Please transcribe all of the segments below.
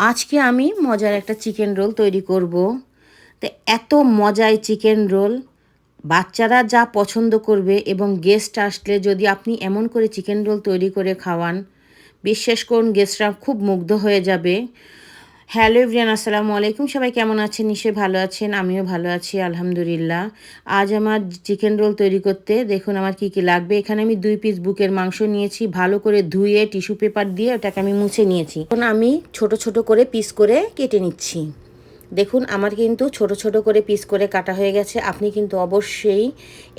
আজকে আমি মজার একটা চিকেন রোল তৈরি করব। তো এত মজায় চিকেন রোল বাচ্চারা যা পছন্দ করবে এবং গেস্ট আসলে যদি আপনি এমন করে চিকেন রোল তৈরি করে খাওয়ান, বিশ্বাস করুন গেস্টরা খুব মুগ্ধ হয়ে যাবে। হ্যালো ইভরিয়ান আসসালামু আলাইকুম। সবাই কেমন আছেন? নিশ্চয়ই ভালো আছেন, আমিও ভালো আছি, আলহামদুলিল্লাহ। আজ আমার চিকেন রোল তৈরি করতে দেখুন আমার কি কি লাগবে। এখানে আমি দুই পিস বুকের মাংস নিয়েছি, ভালো করে ধুয়ে টিস্যু পেপার দিয়ে ওটাকে আমি মুছে নিয়েছি। এখন আমি ছোট ছোট করে পিস করে কেটে নিচ্ছি। দেখুন, আমার কিন্তু ছোট ছোট করে পিস করে কাটা হয়ে গেছে। আপনি কিন্তু অবশ্যই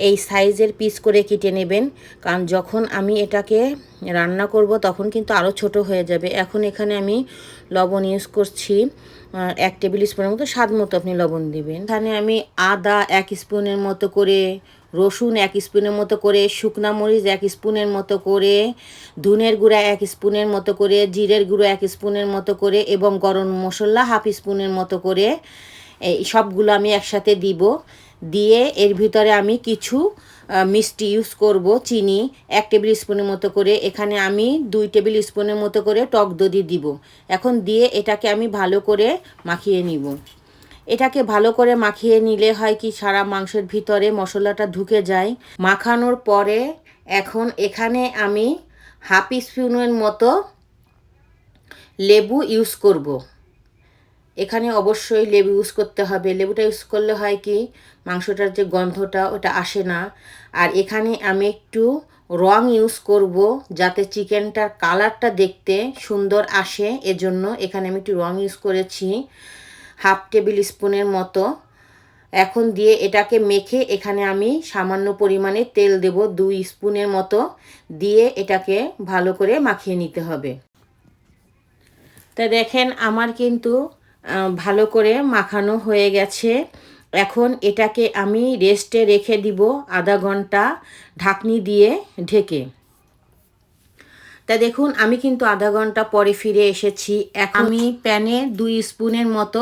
এই সাইজের পিস করে কেটে নেবেন। কারণ যখন আমি এটাকে রান্না করব, তখন কিন্তু আরও ছোট হয়ে যাবে। এখন এখানে আমি লবণ ইউজ করছি এক টেবিল স্পুনের মতো স্বাদ মতো আপনি লবণ দেবেন। এখানে আমি আদা এক স্পুনের মতো করে রসুন এক স্পুনের মতো করে, শুকনা মরিচ এক স্পুনের মতো করে, ধুনের গুঁড়া এক স্পুনের মতো করে, জিরের গুঁড়ো এক স্পুনের মতো করে এবং গরম মশলা হাফ স্পুনের মতো করে, এই সবগুলো আমি একসাথে দিব। দিয়ে এর ভিতরে আমি কিছু মিষ্টি ইউজ করব, চিনি এক টেবিল স্পুনের মতো করে। এখানে আমি দুই টেবিল স্পুনের মতো করে টক দধি দিব। এখন দিয়ে এটাকে আমি ভালো করে মাখিয়ে নিব। এটাকে ভালো করে মাখিয়ে নিলে হয় কি সারা মাংসের ভিতরে মশলাটা ঢুকে যায়। মাখানোর পরে এখন এখানে আমি হাফ স্পুনের মতো লেবু ইউজ করব। এখানে অবশ্যই লেবু ইউজ করতে হবে। লেবুটা ইউজ করলে হয় কি মাংসটার যে গন্ধটা ওটা আসে না। আর এখানে আমি একটু রং ইউজ করব যাতে চিকেনটার কালারটা দেখতে সুন্দর আসে। এজন্য এখানে আমি একটু রং ইউজ করেছি। হাফ টেবিল স্পুনের মতো। এখন দিয়ে এটাকে মেখে এখানে আমি সামান্য পরিমাণে তেল দেব, দুই স্পুনের মতো। দিয়ে এটাকে ভালো করে মাখিয়ে নিতে হবে। তা দেখেন আমার কিন্তু ভালো করে মাখানো হয়ে গেছে। এখন এটাকে আমি রেস্টে রেখে দিব আধা ঘণ্টা ঢাকনি দিয়ে ঢেকে। তা দেখুন, আমি কিন্তু আধা ঘণ্টা পরে ফিরে এসেছি। আমি প্যানে দুই স্পুনের মতো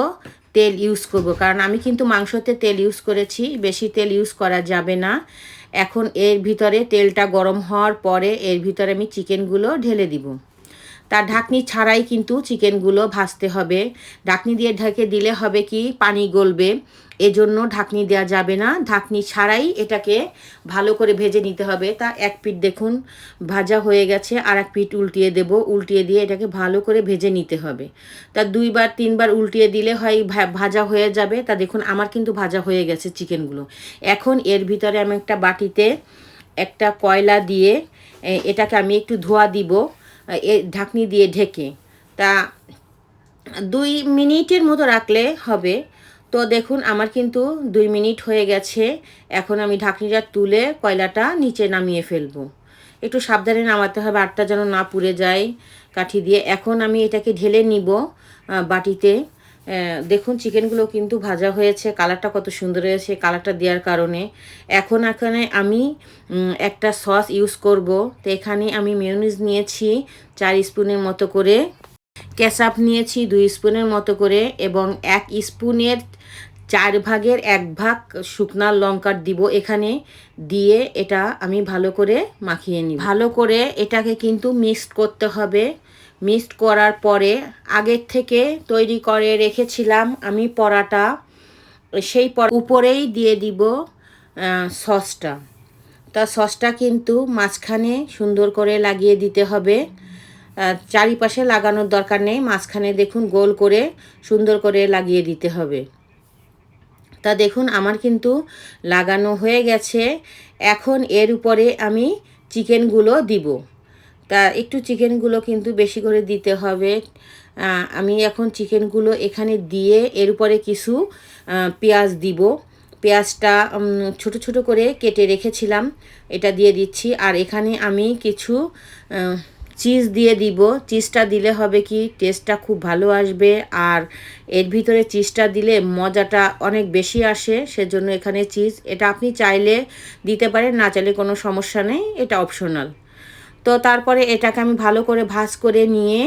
তেল ইউজ করব, কারণ আমি কিন্তু মাংসতে তেল ইউজ করেছি, বেশি তেল ইউজ করা যাবে না। এখন এর ভিতরে তেলটা গরম হওয়ার পরে এর ভিতরে আমি চিকেনগুলো ঢেলে দিব। তার ঢাকনি ছাড়াই কিন্তু চিকেনগুলো ভাজতে হবে। ঢাকনি দিয়ে ঢেকে দিলে হবে কি, পানি গলবে। এজন্য ঢাকনি দেওয়া যাবে না। ঢাকনি ছাড়াই এটাকে ভালো করে ভেজে নিতে হবে। তা এক পিঠ দেখুন, ভাজা হয়ে গেছে। আর এক পিঠ উল্টিয়ে দেব। উল্টিয়ে দিয়ে এটাকে ভালো করে ভেজে নিতে হবে। তা দুইবার, তিনবার উল্টিয়ে দিলে হয় ভাজা হয়ে যাবে। তা দেখুন, আমার কিন্তু ভাজা হয়ে গেছে চিকেনগুলো। এখন এর ভিতরে আমি একটা বাটিতে একটা কয়লা দিয়ে এটাকে আমি একটু ধোয়া দিব। ঢাকনি দিয়ে ঢেকে। তা দুই মিনিটের মতো রাখলে হবে। তো দেখুন, আমার কিন্তু দুই মিনিট হয়ে গেছে। এখন আমি ঢাকনিটা তুলে কয়লাটা নিচে নামিয়ে ফেলব। একটু সাবধানে নামাতে হবে, আটটা যেন না পুড়ে যায় কাঠি দিয়ে। এখন আমি এটাকে ঢেলে নিব বাটিতে। দেখুন চিকেনগুলো কিন্তু ভাজা হয়েছে কালারটা কত সুন্দর হয়েছে কালারটা দেওয়ার কারণে। এখন, এখানে আমি একটা সস ইউজ করব। তো এখানে আমি মেয়নিজ নিয়েছি, চার স্পুনের মতো করে। ক্যাসাপ নিয়েছি, দুই স্পুনের মতো করে এবং এক স্পুনের চার ভাগের এক ভাগ শুকনার লঙ্কার দিব এখানে। দিয়ে এটা আমি ভালো করে মাখিয়ে নিই ভালো করে এটাকে কিন্তু মিক্সড করতে হবে। মিক্সড করার পরে আগের থেকে তৈরি করে রেখেছিলাম আমি পরাটা। সেই পর উপরেই দিয়ে দিব সসটা। তা সসটা কিন্তু মাঝখানে সুন্দর করে লাগিয়ে দিতে হবে। চারিপাশে লাগানোর দরকার নেই, মাঝখানে দেখুন গোল করে সুন্দর করে লাগিয়ে দিতে হবে। তা দেখুন আমার কিন্তু লাগানো হয়ে গেছে। এখন এর উপরে আমি চিকেনগুলো দিব। তা একটু চিকেনগুলো কিন্তু বেশি করে দিতে হবে। আমি এখন চিকেনগুলো এখানে দিয়ে এর উপরে কিছু পেঁয়াজ দিব। পেঁয়াজটা ছোট ছোট করে কেটে রেখেছিলাম, এটা দিয়ে দিচ্ছি। আর এখানে আমি কিছু চিজ দিয়ে দিব। চিজটা দিলে হবে কি টেস্টটা খুব ভালো আসবে। আর এর ভিতরে চিজটা দিলে মজাটা অনেক বেশি আসে, সেজন্য এখানে চিজ। এটা আপনি চাইলে দিতে পারেন, না চাইলে কোনো সমস্যা নেই, এটা অপশনাল তো তারপরে এটাকে আমি ভালো করে ভাজ করে নিয়ে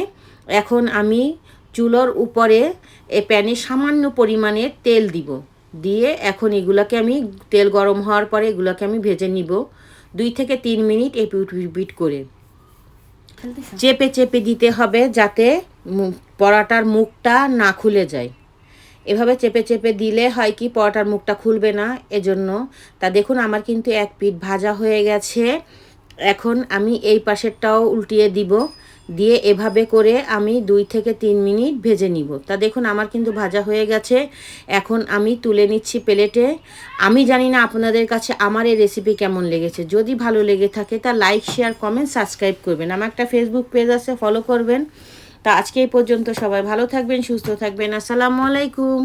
এখন আমি চুলোর উপরে এ প্যানে সামান্য পরিমাণে তেল দিব। দিয়ে এখন এগুলোকে আমি তেল গরম হওয়ার পরে এগুলোকে আমি ভেজে নিব দুই থেকে তিন মিনিট এপিট রিপিট করে। চেপে চেপে দিতে হবে যাতে পরাটার মুখটা না খুলে যায়। এভাবে চেপে চেপে দিলে হয় কি পরোটার মুখটা খুলবে না। এজন্য তা দেখুন আমার কিন্তু এক পিঠ ভাজা হয়ে গেছে। এখন আমি এই পাশেরটাও উল্টিয়ে দিব, দিয়ে এভাবে করে আমি দুই থেকে তিন মিনিট ভেজে নিব। তা দেখুন, আমার কিন্তু ভাজা হয়ে গেছে। এখন আমি তুলে নিচ্ছি প্লেটে। আমি জানি না আপনাদের কাছে আমার এই রেসিপি কেমন লেগেছে। যদি ভালো লেগে থাকে, তা লাইক শেয়ার কমেন্ট সাবস্ক্রাইব করবেন। আমার একটা ফেসবুক পেজ আছে ফলো করবেন। তা আজকে এই পর্যন্ত সবাই ভালো থাকবেন, সুস্থ থাকবেন। আসসালামু আলাইকুম।